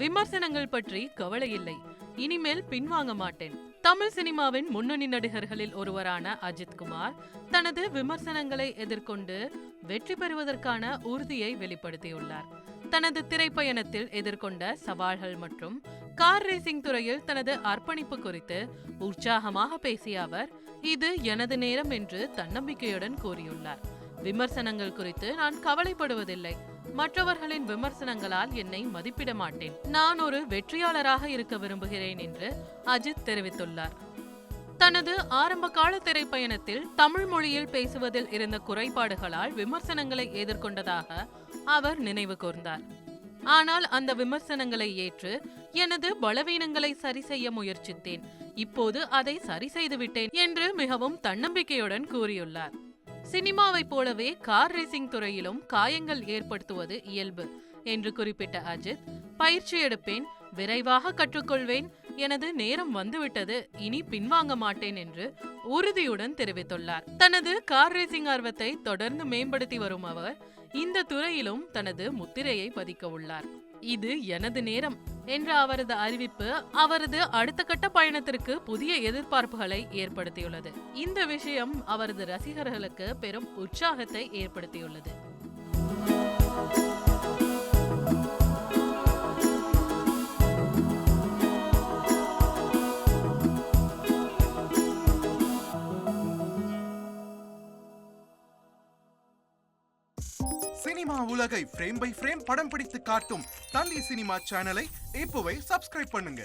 விமர்சனங்கள் பற்றி கவலை இல்லை இனிமேல் பின்வாங்க மாட்டேன். தமிழ் சினிமாவின் முன்னணி நடிகர்களில் ஒருவரான அஜித் குமார் தனது விமர்சனங்களை எதிர்கொண்டு வெற்றி பெறுவதற்கான உறுதியை வெளிப்படுத்தியுள்ளார். தனது திரைப்பயணத்தில் எதிர்கொண்ட சவால்கள் மற்றும் கார் ரேசிங் துறையில் தனது அர்ப்பணிப்பு குறித்து உற்சாகமாக பேசிய அவர் இது எனது நேரம் என்று தன்னம்பிக்கையுடன் கூறியுள்ளார். விமர்சனங்கள் குறித்து நான் கவலைப்படுவதில்லை. மற்றவர்களின் விமர்சனங்களால் என்னை மதிப்பிட மாட்டேன். நான் ஒரு வெற்றியாளராக இருக்க விரும்புகிறேன் என்று அஜித் தெரிவித்துள்ளார். தனது ஆரம்ப கால திரைப்பயணத்தில் தமிழ் மொழியில் பேசுவதில் இருந்த குறைபாடுகளால் விமர்சனங்களை எதிர்கொண்டதாக அவர் நினைவு கூர்ந்தார். ஆனால் அந்த விமர்சனங்களை ஏற்று எனது பலவீனங்களை சரி செய்ய முயற்சித்தேன். இப்போது அதை சரி செய்துவிட்டேன் என்று மிகவும் தன்னம்பிக்கையுடன் கூறியுள்ளார். சினிமாவைப் போலவே கார் ரேசிங் துறையிலும் காயங்கள் ஏற்படுத்துவது இயல்பு என்று குறிப்பிட்ட அஜித் பயிற்சி எடுப்பேன் விரைவாக கற்றுக்கொள்வேன் எனது நேரம் வந்துவிட்டது இனி பின்வாங்க மாட்டேன் என்று உறுதியுடன் தெரிவித்துள்ளார். தனது கார் ரேசிங் ஆர்வத்தை தொடர்ந்து மேம்படுத்தி வரும் அவர் இந்த துறையிலும் தனது முத்திரையை பதிக்க உள்ளார். இது எனது நேரம் என்ற அவரது அறிவிப்பு அவரது அடுத்த கட்ட பயணத்திற்கு புதிய எதிர்பார்ப்புகளை ஏற்படுத்தியுள்ளது. இந்த விஷயம் அவரது ரசிகர்களுக்கு பெரும் உற்சாகத்தை ஏற்படுத்தியுள்ளது. சினிமா உலகை ஃப்ரேம் பை ஃப்ரேம் படம் பிடித்து காட்டும் தந்தி சினிமா சேனலை இப்போவே சப்ஸ்கிரைப் பண்ணுங்க.